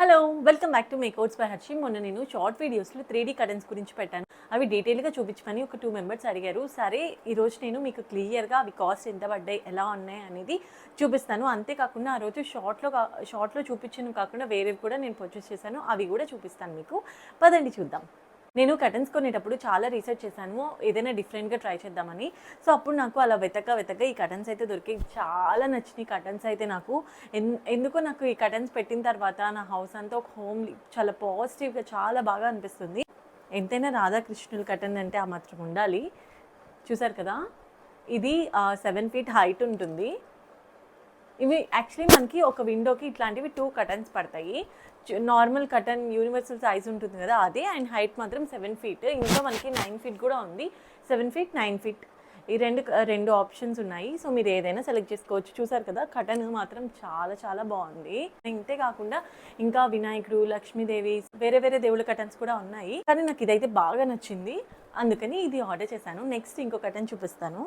Hello welcome back to మేకౌట్స్ by Harshi మొన్న నేను షార్ట్ వీడియోస్లో త్రీ డీ కటన్స్ గురించి పెట్టాను. అవి డీటెయిల్గా చూపించమని ఒక టూ మెంబర్స్ అడిగారు. సరే ఈరోజు నేను మీకు క్లియర్గా అవి కాస్ట్ ఎంత పడ్డాయి ఎలా ఉన్నాయి అనేది చూపిస్తాను. అంతేకాకుండా ఆ రోజు షార్ట్లో షార్ట్లో చూపించను కాకుండా వేరేవి కూడా నేను పర్చేస్ చేశాను. అవి కూడా చూపిస్తాను మీకు. పదండి చూద్దాం. నేను కటన్స్ కొనేటప్పుడు చాలా రీసెర్చ్ చేశాను. ఏదైనా డిఫరెంట్గా ట్రై చేద్దామని. సో అప్పుడు నాకు అలా వెతక వెతక ఈ కటన్స్ అయితే దొరికి చాలా నచ్చినాయి. కటన్స్ అయితే నాకు ఎన్- ఎందుకో నాకు ఈ కటన్స్ పెట్టిన తర్వాత నా హౌస్ అంతా ఒక హోమ్ చాలా పాజిటివ్గా చాలా బాగా అనిపిస్తుంది. ఎంతైనా రాధాకృష్ణుల కటన్ అంటే ఆ మాత్రం ఉండాలి. చూసారు కదా? ఇది సెవెన్ ఫీట్ హైట్ ఉంటుంది. ఇవి యాక్చువల్లీ మనకి ఒక విండోకి ఇట్లాంటివి టూ కటన్స్ పడతాయి. నార్మల్ కటన్ యూనివర్సల్ సైజ్ ఉంటుంది కదా అదే అండ్ హైట్ మాత్రం సెవెన్ ఫీట్. ఇంకా మనకి నైన్ ఫీట్ కూడా ఉంది. Seven feet nine feet. ఈ రెండు రెండు ఆప్షన్స్ ఉన్నాయి. సో మీరు ఏదైనా సెలెక్ట్ చేసుకోవచ్చు. చూసారు కదా కటన్ మాత్రం చాలా చాలా బాగుంది. ఇంతే కాకుండా ఇంకా వినాయకుడు లక్ష్మీదేవి వేరే వేరే దేవుళ్ళ కటన్స్ కూడా ఉన్నాయి. కానీ నాకు ఇదైతే బాగా నచ్చింది. అందుకని ఇది ఆర్డర్ చేశాను. నెక్స్ట్ ఇంకో కటన్ చూపిస్తాను.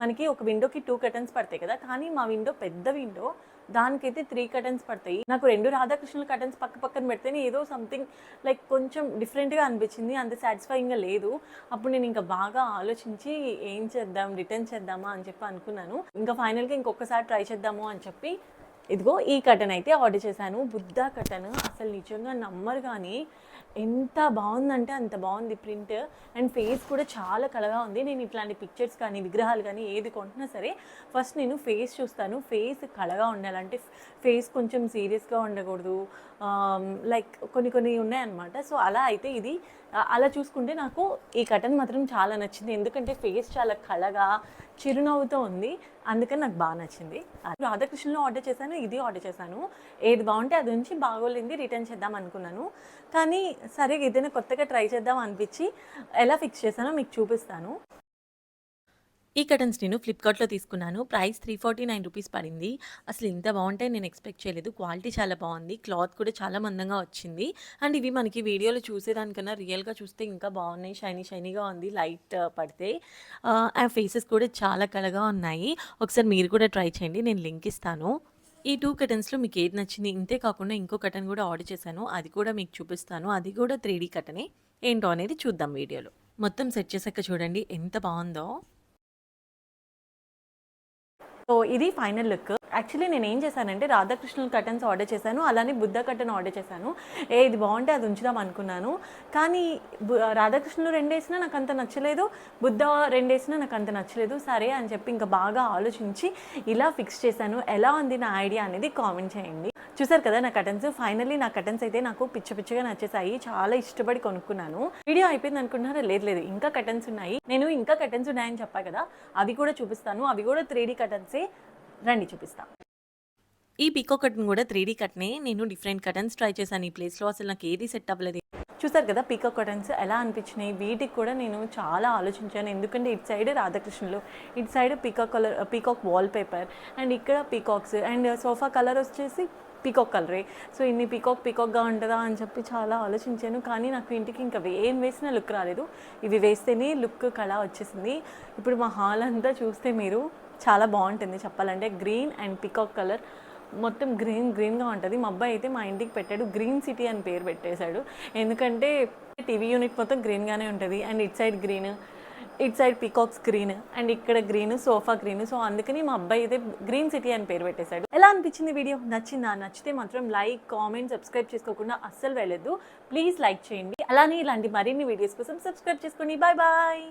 మనకి ఒక విండోకి టూ కర్టన్స్ పడతాయి కదా. కానీ మా విండో పెద్ద విండో దానికైతే త్రీ కర్టన్స్ పడతాయి. నాకు రెండు రాధాకృష్ణుల కర్టన్స్ పక్క పక్కన పెడితేనే ఏదో సంథింగ్ లైక్ కొంచెం డిఫరెంట్గా అనిపించింది. అంత సాటిస్ఫైయింగ్గా లేదు. అప్పుడు నేను ఇంకా బాగా ఆలోచించి ఏం చేద్దాం రిటర్న్ చేద్దామా అని చెప్పి అనుకున్నాను. ఇంకా ఫైనల్గా ఇంకొకసారి ట్రై చేద్దాము అని చెప్పి ఇదిగో ఈ కటన్ అయితే ఆర్డర్ చేశాను. బుద్ధ కటన్ అసలు నిజంగా నమ్మరు కానీ ఎంత బాగుందంటే అంత బాగుంది ప్రింట్ అండ్ ఫేస్ కూడా చాలా కలగా ఉంది. నేను ఇట్లాంటి పిక్చర్స్ కానీ విగ్రహాలు కానీ ఏది కొంటున్నా సరే ఫస్ట్ నేను ఫేస్ చూస్తాను. ఫేస్ కళగా ఉండాలంటే ఫేస్ కొంచెం సీరియస్గా ఉండకూడదు. Um, లైక్ కొన్ని కొన్ని ఉన్నాయన్నమాట. సో అలా అయితే ఇది. అలా చూసుకుంటే నాకు ఈ కటన్ మాత్రం చాలా నచ్చింది. ఎందుకంటే ఫేస్ చాలా కళగా చిరునవ్వుతో ఉంది. అందుకని నాకు బాగా నచ్చింది. రాధాకృష్ణలో ఆర్డర్ చేశాను ఇది ఆర్డర్ చేశాను. ఏది బాగుంటే అది ఉంచి బాగోలేంది రిటర్న్ చేద్దాం అనుకున్నాను. కానీ సరే ఏదైనా కొత్తగా ట్రై చేద్దాం అనిపించి ఎలా ఫిక్స్ చేశానో మీకు చూపిస్తాను. ఈ కటన్స్ నేను ఫ్లిప్కార్ట్లో తీసుకున్నాను. Price three forty nine rupees పడింది. అసలు ఇంత బాగుంటాయి నేను ఎక్స్పెక్ట్ చేయలేదు. క్వాలిటీ చాలా బాగుంది. క్లాత్ కూడా చాలా మందంగా వచ్చింది. అండ్ ఇవి మనకి వీడియోలో చూసేదానికన్నా రియల్గా చూస్తే ఇంకా బాగున్నాయి. షైనీ షైనీగా ఉంది. లైట్ పడితే ఆ, ఫేసెస్ కూడా చాలా కళగా ఉన్నాయి. ఒకసారి మీరు కూడా ట్రై చేయండి. నేను లింక్ ఇస్తాను. ఈ టూ కటన్స్లో మీకు ఏది నచ్చింది? ఇంతే కాకుండా ఇంకో కటన్ కూడా ఆర్డర్ చేశాను. అది కూడా మీకు చూపిస్తాను. అది కూడా త్రీ డీ కటనే ఏంటో అనేది చూద్దాం వీడియోలో. మొత్తం సెట్ చేసాక చూడండి. ఎంత బాగుందో. సో ఇది ఫైనల్ లుక్. యాక్చువల్లీ నేను ఏం చేశానంటే రాధాకృష్ణుల కటన్స్ ఆర్డర్ చేశాను అలానే బుద్ధ కటన్ ఆర్డర్ చేశాను. ఏ ఇది బాగుంటే అది ఉంచుదాం అనుకున్నాను. కానీ రాధాకృష్ణులు రెండేసినా నాకు అంత నచ్చలేదు బుద్ధ రెండేసినా నాకు అంత నచ్చలేదు. సరే అని చెప్పి ఇంకా బాగా ఆలోచించి ఇలా ఫిక్స్ చేశాను. ఎలా ఉంది నా ఐడియా అనేది కామెంట్ చేయండి. చూసారు కదా నా కటన్స్? ఫైనల్లీ నా కటన్స్ అయితే నాకు పిచ్చ పిచ్చగా నచ్చేసాయి. చాలా ఇష్టపడి కొనుక్కున్నాను. వీడియో అయిపోయింది అనుకుంటున్నారా? లేదు లేదు. ఇంకా కటన్స్ ఉన్నాయి. నేను ఇంకా కటన్స్ ఉన్నాయని చెప్పా కదా. అవి కూడా చూపిస్తాను. అవి కూడా త్రీ డీ కటన్సే. రండి చూపిస్తాను ఈ పికో కటన్ కూడా త్రీ డీ కట్నే నేను డిఫరెంట్ కటన్స్ ట్రై చేశాను ఈ ప్లేస్లో. అసలు నాకు ఏది సెట్ అవ్వలేదు. చూసారు కదా పీకాక్ కటన్స్ ఎలా అనిపించినాయి? వీటికి కూడా నేను చాలా ఆలోచించాను. ఎందుకంటే ఇటు సైడ్ రాధాకృష్ణులు ఇటు side peacock colour peacock wallpaper and ఇక్కడ పీకాక్స్ అండ్ సోఫా కలర్ వచ్చేసి పీకాక్ కలరే. సో ఇన్ని పీకాక్ పీకాక్గా ఉంటుందా అని చెప్పి చాలా ఆలోచించాను. కానీ నాకు ఇంటికి ఇంకా ఏం వేసినా లుక్ రాలేదు. ఇవి వేస్తేనే లుక్ కళ వచ్చేసింది. ఇప్పుడు మా హాల్ అంతా చూస్తే మీరు చాలా బాగుంటుంది చెప్పాలంటే. గ్రీన్ అండ్ పీకాక్ కలర్ మొత్తం గ్రీన్ గ్రీన్గా ఉంటుంది. మా అబ్బాయి అయితే మా ఇంటికి పెట్టాడు. గ్రీన్ సిటీ అని పేరు పెట్టేశాడు. ఎందుకంటే టీవీ యూనిట్ మొత్తం గ్రీన్గానే ఉంటుంది. అండ్ ఇట్ సైడ్ గ్రీన్ ఇట్ సైడ్ పీకాక్స్ గ్రీన్ అండ్ ఇక్కడ గ్రీన్ సోఫా గ్రీన్. సో అందుకని మా అబ్బాయి అయితే గ్రీన్ సిటీ అని పేరు పెట్టేశాడు. ఎలా అనిపించింది వీడియో? నచ్చిందా? నచ్చితే మాత్రం లైక్ కామెంట్ సబ్స్క్రైబ్ చేసుకోకుండా అస్సలు వెళ్ళదు ప్లీజ్ లైక్ చేయండి. అలానే ఇలాంటి మరిన్ని వీడియోస్ కోసం సబ్స్క్రైబ్ చేసుకోండి. Bye bye.